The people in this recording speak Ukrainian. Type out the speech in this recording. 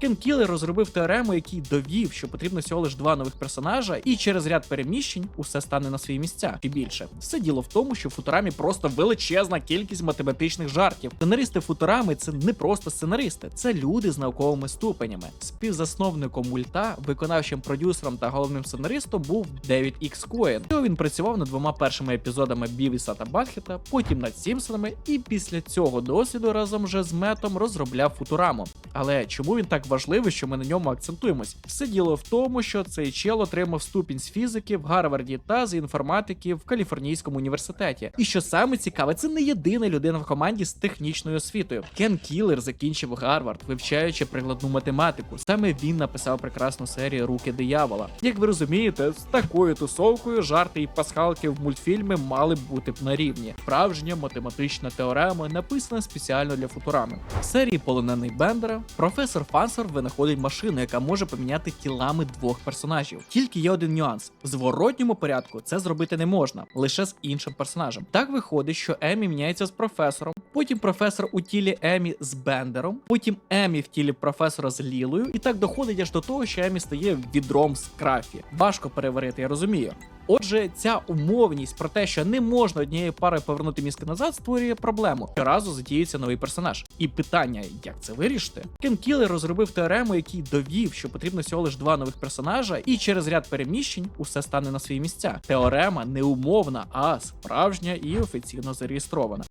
Кен Кілер розробив теорему, який довів, що потрібно всього лиш два нових персонажа, і через ряд переміщень усе стане на свої місця. І більше все діло в тому, що в Футурамі просто величезна кількість математичних жартів. Сценаристи Футурами це не просто сценаристи, це люди з науковими ступенями. Співзасновником мульта, виконавчим продюсером та головним сценаристом був Девід Ікс Коен. Цього він працював над двома першими епізодами Бівіса та Батхета, потім над Сімпсонами, і після цього досвіду разом вже з метом розробляв Футураму. Але чому він так важливий, що ми на ньому акцентуємось? Все діло в тому, що цей чел отримав ступінь з фізики в Гарварді та з інформатики в Каліфорнійському університеті. І що саме цікаве, це не єдина людина в команді з технічною освітою. Кен Кілер закінчив Гарвард, вивчаючи прикладну математику. Саме він написав прекрасну серію Руки диявола. Як ви розумієте, з такою тусовкою жарти і пасхалки в мультфільмі мали б бути б на рівні. Справжня математична теорема написана спеціально для футурами. В серії полонений Бендера професор Фансор винаходить машину, яка може поміняти тілами двох персонажів. Тільки є один нюанс: в зворотньому порядку це зробити не можна, лише з іншим персонажем. Так виходить, що Емі міняється з професором, потім професор у тілі Емі з Бендером, потім Емі в тілі професора з Лілою, і так доходить аж до того, що Емі стає відром з крафі. Важко переварити, я розумію. Отже, ця умовність про те, що не можна однією парою повернути мізки назад, створює проблему. Щоразу задіється новий персонаж. І питання, як це вирішити? Кен Кілер розробив теорему, який довів, що потрібно всього лиш два нових персонажа, і через ряд переміщень усе стане на свої місця. Теорема не умовна, а справжня і офіційно зареєстрована.